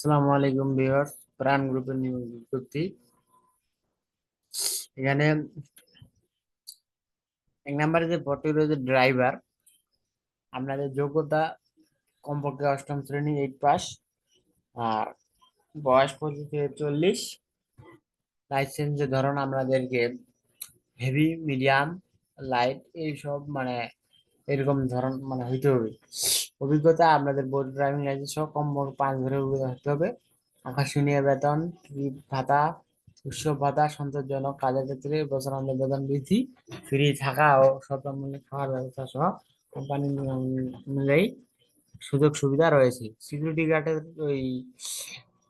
আসসালামু আলাইকুম ভিউয়ার্স, প্রাণ গ্রুপের নিউজ বিজ্ঞপ্তি এখানে এক নম্বরে যে ভর্তি রয়েছে ড্রাইভার আপনাদের যোগ্যতা কমপক্ষে অষ্টম শ্রেণি এইট পাস আর বয়স পঁচিশ থেকে চল্লিশ লাইসেন্সের ধরন আপনাদেরকে হেভি মিডিয়াম লাইট এইসব মানে এরকম ধরন মানে হইতে হবে। অভিজ্ঞতা আপনাদের বোর্ড ড্রাইভিং লাইসেন্স সহ কমপক্ষে পাঁচ বছরের অভিজ্ঞতা থাকতে হবে। আকর্ষণীয় বেতন ভাতা, উৎসব ভাতা, সন্তোষজনক কাজের ক্ষেত্রে বছর আমাদের বেতন বৃদ্ধি ফ্রি থাকা ও স্বল্পমূল্যে খাওয়ার ব্যবস্থা সহ কোম্পানি অনুযায়ী সুযোগ সুবিধা রয়েছে। সিকিউরিটি গার্ডের ওই